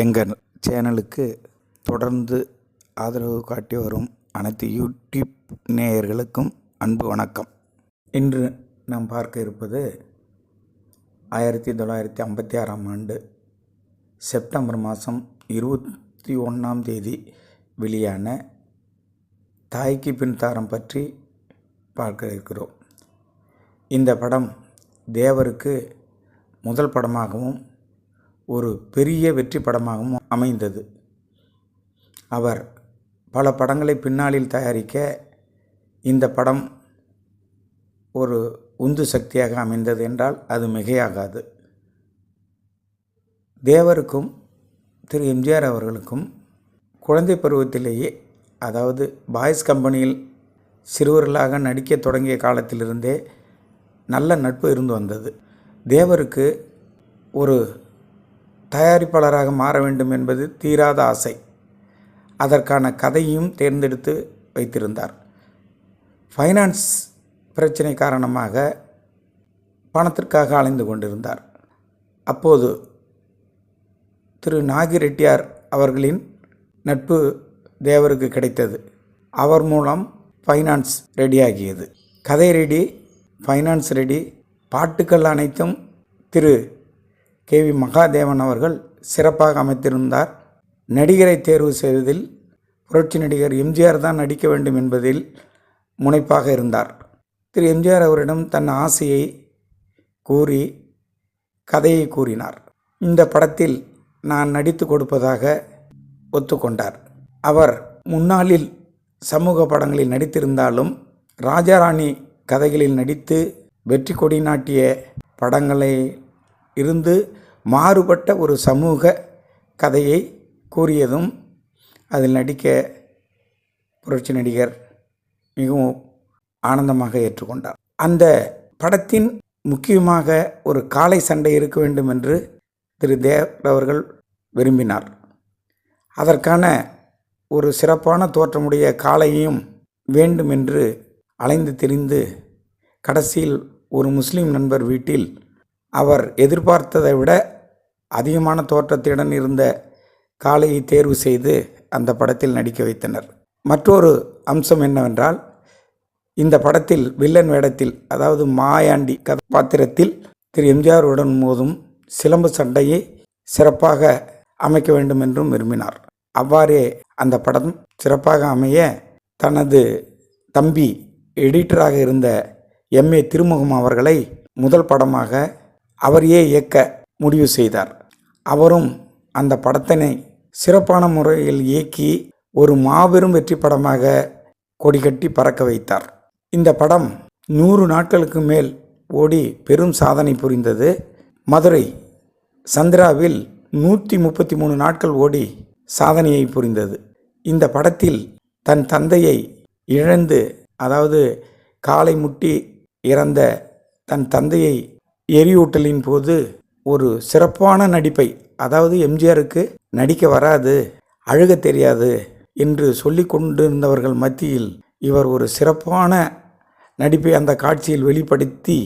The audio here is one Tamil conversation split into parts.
எங்கள் சேனலுக்கு தொடர்ந்து ஆதரவு காட்டி வரும் அனைத்து யூடியூப் நேயர்களுக்கும் அன்பு வணக்கம். இன்று நாம் பார்க்க இருப்பது ஆயிரத்தி தொள்ளாயிரத்தி ஐம்பத்தி ஆறாம் ஆண்டு செப்டம்பர் மாதம் இருபத்தி ஒன்றாம் தேதி வெளியான தாய்க்கு பின் தாரம் பற்றி பார்க்க இருக்கிறோம். இந்த படம் தேவருக்கு முதல் படமாகவும் ஒரு பெரிய வெற்றி படமாகவும் அமைந்தது. அவர் பல படங்களை பின்னாளில் தயாரிக்க இந்த படம் ஒரு உந்து சக்தியாக அமைந்தது என்றால் அது மிகையாகாது. தேவருக்கும் திரு எம்ஜிஆர் அவர்களுக்கும் குழந்தை பருவத்திலேயே அதாவது பாய்ஸ் கம்பெனியில் சிறுவர்களாக நடிக்க தொடங்கிய காலத்திலிருந்தே நல்ல நட்பு இருந்து வந்தது. தேவருக்கு ஒரு தயாரிப்பாளராக மாற வேண்டும் என்பது தீராத ஆசை. அதற்கான கதையும் தேர்ந்தெடுத்து வைத்திருந்தார். ஃபைனான்ஸ் பிரச்சனை காரணமாக பணத்திற்காக அலைந்து கொண்டிருந்தார். அப்போது திரு நாகி ரெட்டியார் அவர்களின் நட்பு தேவருக்கு கிடைத்தது. அவர் மூலம் ஃபைனான்ஸ் ரெடியாகியது. கதை ரெடி ஃபைனான்ஸ் ரெடி பாட்டுக்கள் அனைத்தும் திரு கே வி மகாதேவன் அவர்கள் சிறப்பாக அமைத்திருந்தார். நடிகரை தேர்வு செய்வதில் புரட்சி நடிகர் எம்ஜிஆர் தான் நடிக்க வேண்டும் என்பதில் முனைப்பாக இருந்தார். திரு எம்ஜிஆர் அவரிடம் தன் ஆசையை கூறி கதையை கூறினார். இந்த படத்தில் நான் நடித்து கொடுப்பதாக ஒத்துக்கொண்டார். அவர் முன்னாளில் சமூக படங்களில் நடித்திருந்தாலும் ராஜாராணி கதைகளில் நடித்து வெற்றி கொடி நாட்டிய படங்களை இருந்து மாறுபட்ட ஒரு சமூக கதையை கூறியதும் அதில் நடிக்க புரட்சி நடிகர் மிகவும் ஆனந்தமாக ஏற்றுக்கொண்டார். அந்த படத்தின் முக்கியமாக ஒரு காளை சண்டை இருக்க வேண்டும் என்று திரு தேவ் அவர்கள் விரும்பினார். அதற்கான ஒரு சிறப்பான தோற்றமுடைய காளையையும் வேண்டும் என்று அலைந்து திரிந்து கடைசியில் ஒரு முஸ்லீம் நண்பர் வீட்டில் அவர் எதிர்பார்த்ததை விட அதிகமான தோற்றத்துடன் இருந்த காளையை தேர்வு செய்து அந்த படத்தில் நடிக்க வைத்தனர். மற்றொரு அம்சம் என்னவென்றால் இந்த படத்தில் வில்லன் வேடத்தில் அதாவது மாயாண்டி கதாபாத்திரத்தில் திரு எம்ஜிஆருடன் மோதும் சிலம்பு சண்டையை சிறப்பாக அமைக்க வேண்டும் என்றும் விரும்பினார். அவ்வாறே அந்த படம் சிறப்பாக அமைய தனது தம்பி எடிட்டராக இருந்த எம் ஏ திருமுகம் அவர்களை முதல் படமாக அவரையே இயக்க முடிவு செய்தார். அவரும் அந்த படத்தினை சிறப்பான முறையில் இயக்கி ஒரு மாபெரும் வெற்றி படமாக கொடிகட்டி பறக்க வைத்தார். இந்த படம் நூறு நாட்களுக்கு மேல் ஓடி பெரும் சாதனை புரிந்தது. மதுரை சந்திராவில் நூற்றி முப்பத்தி மூணு நாட்கள் ஓடி சாதனையை புரிந்தது. இந்த படத்தில் தன் தந்தையை இழந்து அதாவது காலை முட்டி இறந்த தன் தந்தையை எரியூட்டலின் போது ஒரு சிறப்பான நடிப்பை அதாவது எம்ஜிஆருக்கு நடிக்க வராது அழுக தெரியாது என்று சொல்லி கொண்டிருந்தவர்கள் மத்தியில் இவர் ஒரு சிறப்பான நடிப்பை அந்த காட்சியில் வெளிப்படுத்தி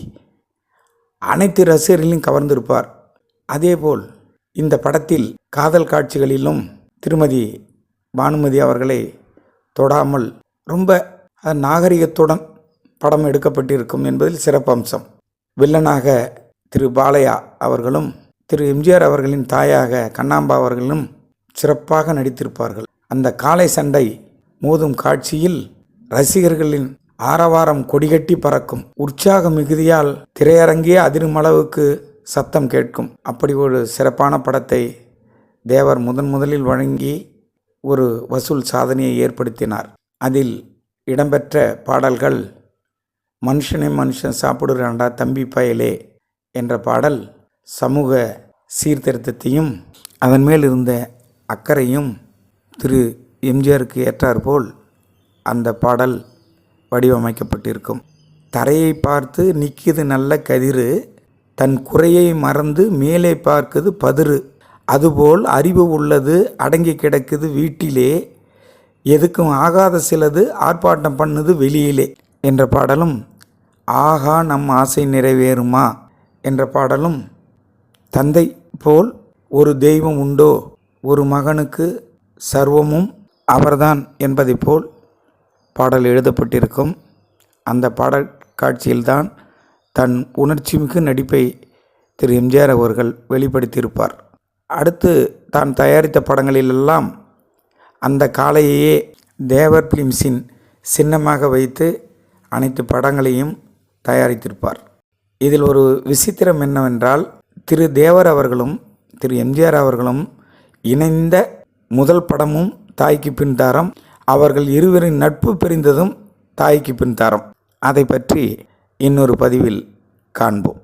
அனைத்து ரசிகர்களையும் கவர்ந்திருப்பார். அதேபோல் இந்த படத்தில் காதல் காட்சிகளிலும் திருமதி பானுமதி அவர்களை தொடாமல் ரொம்ப நாகரிகத்துடன் படம் எடுக்கப்பட்டிருக்கும் என்பதில் சிறப்பம்சம். வில்லனாக திரு பாலையா அவர்களும் திரு எம்ஜிஆர் அவர்களின் தாயாக கண்ணாம்பா அவர்களும் சிறப்பாக நடித்திருப்பார்கள். அந்த காளை சண்டை மோதும் காட்சியில் ரசிகர்களின் ஆரவாரம் கொடிகட்டி பறக்கும். உற்சாக மிகுதியால் திரையரங்கே அதிரும் அளவுக்கு சத்தம் கேட்கும். அப்படி ஒரு சிறப்பான படத்தை தேவர் முதன் முதலில் வழங்கி ஒரு வசூல் சாதனையை ஏற்படுத்தினார். அதில் இடம்பெற்ற பாடல்கள் மனுஷனே மனுஷன் சாப்பிடுறாண்டா தம்பி பயலே என்ற பாடல் சமூக சீர்திருத்தத்தையும் அதன் மேல் இருந்த அக்கறையும் திரு எம்ஜிஆருக்கு ஏற்றாற்போல் அந்த பாடல் வடிவமைக்கப்பட்டிருக்கும். தரையை பார்த்து நிற்கிது நல்ல கதிரு தன் குறையை மறந்து மேலே பார்க்குது பதிரு அதுபோல் அறிவு உள்ளது அடங்கி கிடக்குது வீட்டிலே எதுக்கும் ஆகாத சிலது ஆர்ப்பாட்டம் பண்ணுது வெளியிலே என்ற பாடலும் ஆகா நம் ஆசை நிறைவேறுமா? என்ற பாடலும் தந்தை போல் ஒரு தெய்வம் உண்டோ? ஒரு மகனுக்கு சர்வமும் அவர்தான் என்பதைப் போல் பாடல் எழுதப்பட்டிருக்கும். அந்த பாடல் காட்சியில்தான் தன் உணர்ச்சிமிகு நடிப்பை திரு எம்ஜிஆர் அவர்கள் வெளிப்படுத்தியிருப்பார். அடுத்து தான் தயாரித்த படங்களிலெல்லாம் அந்த காளையையே தேவர் பிலிம்ஸின் சின்னமாக வைத்து அனைத்து படங்களையும் தயாரித்திருப்பார். இதில் ஒரு விசித்திரம் என்னவென்றால் திரு தேவர் அவர்களும் திரு எம்ஜிஆர் அவர்களும் இணைந்த முதல் படமும் தாய்க்கு பின் தாரம் அவர்கள் இருவரின் நட்பு பிரிந்ததும் தாய்க்கு பின் தாரம். அதை பற்றி இன்னொரு பதிவில் காண்போம்.